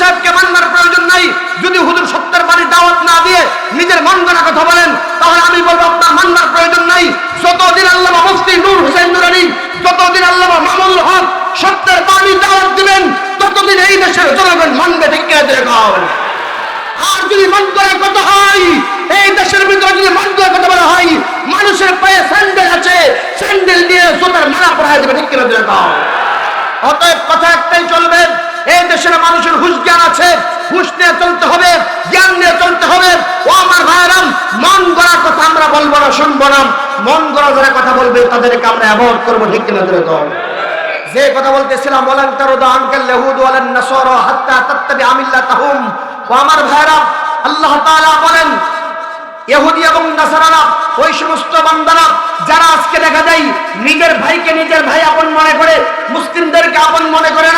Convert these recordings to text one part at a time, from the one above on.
সাহেবকে মানবার প্রয়োজন নাই। যদি হুজুর সত্যের বাড়ি দাওয়াত না দিয়ে নিজের মন কথা বলেন, তাহলে আমি বলব আপনার মানবার প্রয়োজন নাই। যতদিন আল্লামা মুফতি নূর হোসেন নুরানি, যতদিন আল্লামা মামুল হক সত্যের বাণী দাওয়াত দিবেন, ততদিন এই দেশের জনগণ মানবে ঠিক আর যদি মন গড়া কথা হয়, এই দেশের ভিতরে যদি মন গড়া কথা বলা হয়, মানুষের পায়ে স্যান্ডেল আছে, স্যান্ডেল দিয়ে জোতার মারা পড়ায় দেবে ঠিক কিনা অতএব কথা একটাই চলবে এই দেশের মানুষের হুশ জ্ঞান আছে, হুশ নিয়ে চলতে হবে, জ্ঞান নিয়ে চলতে হবে। ও আমার ভাইরাম, মন গড়ার কথা আমরা বলব না, শুনব না। মন গড়া যারা কথা বলবে, তাদেরকে আমরা অ্যাভয়েড করব, ঠিক কিনা ধরে কম যে কথা বলতেছিলাম, বলেন তারো দা আনকাল ইহুদ ওয়ালান নাসারা হাত্তা তাত্তাবি আমিল্লাতাহুম। ও আমার ভাইরা আল্লাহ তাআলা বলেন, ইহুদি এবং নাসারারা, ওই সমস্ত বান্দারা, যারা আজকে দেখা যায় নিজের ভাইকে নিজের ভাই আপন মনে করে, মুসলিমদেরকে আপন মনে করে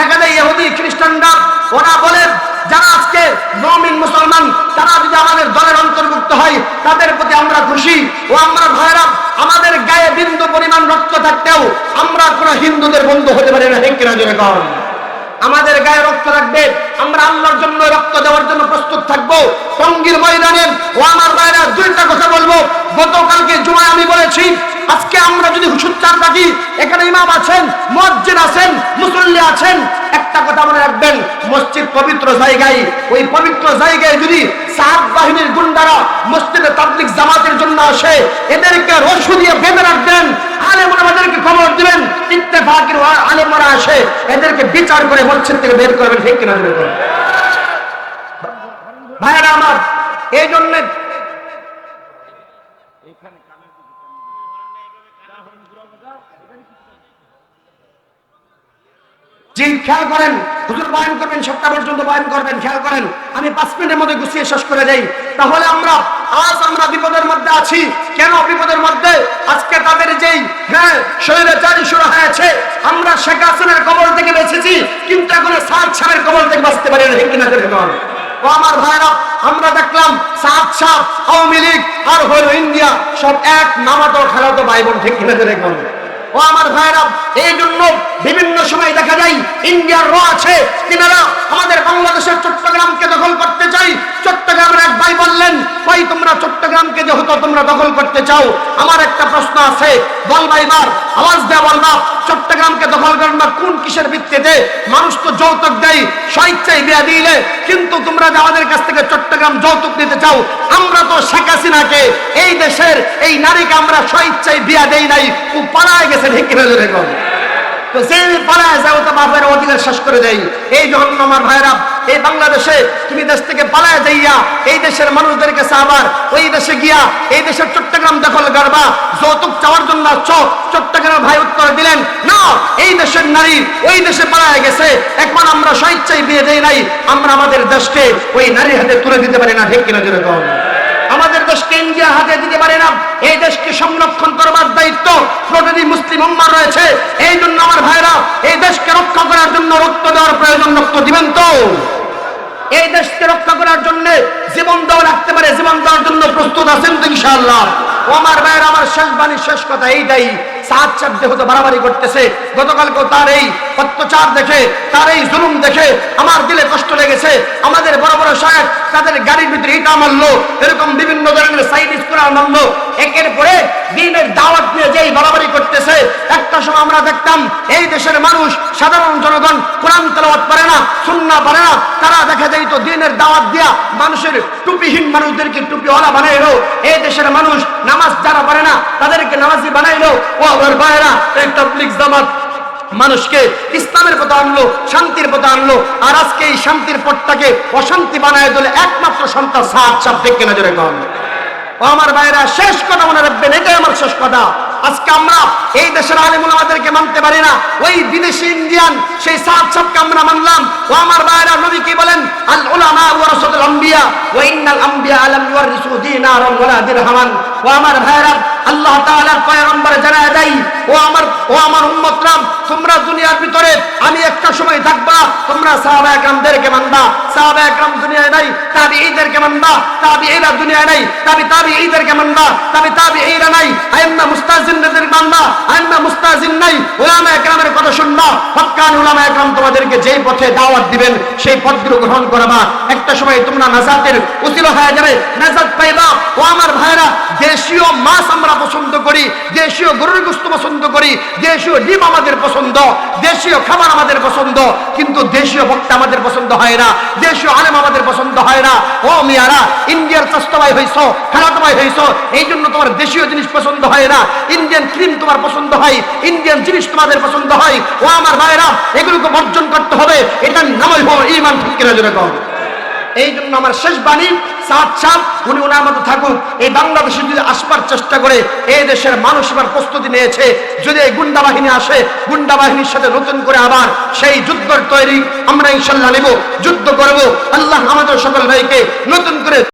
দেখা যায় ইহুদি খ্রিস্টানরা। ওরা বলে, যারা আজকে মমিন মুসলমান, তারা যদি আমাদের দলের অন্তর্ভুক্ত হয়, তাদের প্রতি আমরা খুশি। ও আমরা ভাইরা আমাদের গায়ে বিন্দু পরিমাণ রক্ত থাকতেও আমরা কোনো হিন্দুদের বন্ধু হতে পারি না হেঁকে না জোরে আমাদের গায়ে রক্ত রাখবে আমরা আল্লাহর জন্য রক্ত দেওয়ার জন্য প্রস্তুত থাকব। টঙ্গির ময়দানে, ও আমার ভাইরা দুইটা কথা বলব। গতকালকে জুমায় আমি বলেছি আজকে আমরা যদি সুচ্চার থাকি এখানে ইমাম আছেন মসজিদ আছেন, মুসল্লি আছেন, একটা কথা মনে রাখবেন, মসজিদ পবিত্র জায়গায়, ওই পবিত্র জায়গায় যদি সাত বাহিনীর গুন্ডারা মসজিদে তাবলিক জামাতের জন্য আসে, এদেরকে রসু দিয়ে বেঁধে রাখবেন আলেমরা আমাদেরকে খবর দিবেন, ইত্তেফাকের আলেমরা আসে, এদেরকে বিচার করে মসজিদ থেকে বের করবেন, ঠিক কিনা? ভাইরা আমার এই জন্য জি খেয়াল করেন, হুজুর বয়ান করবেন, সপ্তাহ পর্যন্ত বয়ান করবেন, খেয়াল করেন, আমি পাঁচ মিনিটের মধ্যে গুছিয়ে শেষ করে দেই। তাহলে আমরা, আজ আমরা বিপদের মধ্যে আছি। কেন বিপদের মধ্যে? আজকে তাদের যেই হ্যাঁ শরীরে চারি শুরু হয়েছে, আমরা শেখ হাসিনার কবল থেকে বেঁচেছি, কিন্তু এখন সাত সাহের কবল থেকে বাঁচতে পারি না কিনা দেখুন ও আমার ভাইরা আমরা দেখলাম সাত সাত আওয়ামী লীগ আর হলো ইন্ডিয়া, সব এক নামাতো খেলাতো ভাই বোন, ঠিক কিনা দেখুন ও আমার ভাইরা এই জন্য বিভিন্ন সময় যায় ইন্ডিয়ার র আছে। তিনারা আমাদের বাংলাদেশের চট্টগ্রামকে দখল করতে চাই। চট্টগ্রামের এক ভাই বললেন, ভাই, তোমরা চট্টগ্রামকে যেহেতু তোমরা দখল করতে চাও। আমার একটা প্রশ্ন আছে, বল ভাইবার আওয়াজ দেয়া বলবা চট্টগ্রামকে দখল করেন না, কোন কিসের ভিত্তিতে? মানুষ তো যৌতুক দেয়, স্বেচ্ছায় বিয়া দিলে। কিন্তু তোমরা যে আমাদের কাছ থেকে চট্টগ্রাম যৌতুক নিতে চাও, আমরা তো শেখ হাসিনাকে, এই দেশের এই নারীকে আমরা স্বেচ্ছায় বিয়া দেই নাই। ও পালায় গেছে না জোরে কম তো পালায় যায় ও তো বাপের অধিকার শেষ করে দেয় এই যখন আমার ভাইরা, এই বাংলাদেশে তুমি দেশ থেকে পালায় যাইয়া এই দেশের মানুষদের কাছে আবার ওই দেশে গিয়া এই দেশের চট্টগ্রাম দখল করবা। যৌতুক চাওয়ার জন্য আসছ ভাই উত্তর দিলেন, না, এই দেশের নারী ওই দেশে পালায় গেছে। এখন আমরা স্বেচ্ছায় বিয়ে দেই নাই, আমরা আমাদের দেশকে ওই নারীর হাতে তুলে দিতে পারি না, ঠিক কিনা যেরকম? আমাদের দেশকে ইন্ডিয়া হাতে দিতে পারে না। এই দেশকে সংরক্ষণ করবার দায়িত্ব প্রতিটি মুসলিম উম্মার রয়েছে। এই জন্য আমার ভাইরা, এই দেশকে রক্ষা করার জন্য রক্ত দেওয়ার প্রয়োজন, রক্ত দিবেন তো। এই দেশকে রক্ষা করার জন্য জীবন দেওয়া রাখতে পারে। জীবন দেওয়ার জন্য প্রস্তুত আছেন তো ইনশাআল্লাহ। আমার ভাইয়ের আমার শেষ বাণী শেষ কথা এইটাই। সাত চাপ দেহতে বাড়াবাড়ি করতেছে। গতকালকেও তার এই অত্যাচার দেখে, তার এই জুলুম দেখে আমার দিলে কষ্ট লেগেছে। আমাদের বড় বড় সাহেব তাদের গাড়ির ভিতরে ইটা মারলো, এরকম বিভিন্ন ধরনের সাইড স্কুল মারলো। একের পরে দিনের দাওয়াত যেই বাড়াবাড়ি করতেছে, একটা সময় আমরা দেখতাম এই দেশের মানুষ, সাধারণ জনগণ কোরআন তেলাওয়াত পারে না সুন্না পারে না। তারা দেখা যায় তো দিনের দাওয়াত দিয়া মানুষের টুপিহীন মানুষদেরকে এই দেশের মানুষ নামাজ যারা পারে না তাদেরকে নামাজি বানাইলো, ও আমার ভাইয়েরা, এই তবলিগ জামাত মানুষকে ইসলামের পথে আনলো, শান্তির পথে আনলো, আর আজকে এই শান্তির পথটাকে অশান্তি বানায় দিলে, একমাত্র সন্তান সাত সাপ দেখে নজরে কম ও আমার ভাইরা শেষ কথা মনে রাখবেন, এটাই আমার শেষ কথা। আজকে আমরা এই দেশের আলিমুল আমাদেরকে মানতে পারি না, ওই বিদেশি ইন্ডিয়ান সেই সাত সাপকে আমরা মানলাম। ও আমার ভাইরা আমি একটা সময় থাকবা, তোমরা সাহাবা মানবা, সাহাবা একরাম দুনিয়ায় নাই, তাবিঈদেরকে মানবা, তাবিঈরা দুনিয়ায় নাই, তাবি তাবিঈদেরকে মানবা, তাবি নাই আইম্মা মুস্তাজিনদের মানবা তোমাদেরকে যেই পথে দাওয়াত দিবেন, সেই পথগুলো গ্রহণ একটা সময় তোমরা নাজাতের উচিল হয়ে যাবে। নাজাত পাইবা। ও আমার ভাইরা, দেশীয় মাছ আমরা পছন্দ করি, দেশীয় গরুর গোস্ত পছন্দ করি, দেশীয় ডিম আমাদের পছন্দ, দেশীয় খাবার আমাদের পছন্দ, কিন্তু দেশীয় ভক্ত আমাদের পছন্দ হয় না, দেশীয় আলেম আমাদের পছন্দ হয় না। ও মিয়ারা, ইন্ডিয়ার চাস্তবাই হইছ খালাতবাই হইছ, এই জন্য তোমার দেশীয় জিনিস পছন্দ হয় না, ইন্ডিয়ান ক্রিম তোমার পছন্দ হয়, ইন্ডিয়ান জিনিস তোমাদের পছন্দ হয়। ও আমার ভাইরা, এগুলোকে বর্জন করতে হবে, এটার নামই হো ইমান এই জন্য আমার শেষ বাণী সাত সাল উনি ওনার মতো থাকুক, এই বাংলাদেশে যদি আসবার চেষ্টা করে এই দেশের মানুষ এবার প্রস্তুতি নিয়েছে। যদি এই গুন্ডা বাহিনী আসে, গুন্ডা বাহিনীর সাথে নতুন করে আবার সেই যুদ্ধের তৈরি আমরা ইনশাল্লাহ নেব, যুদ্ধ করব। আল্লাহ আমাদের সকল ভাইকে নতুন করে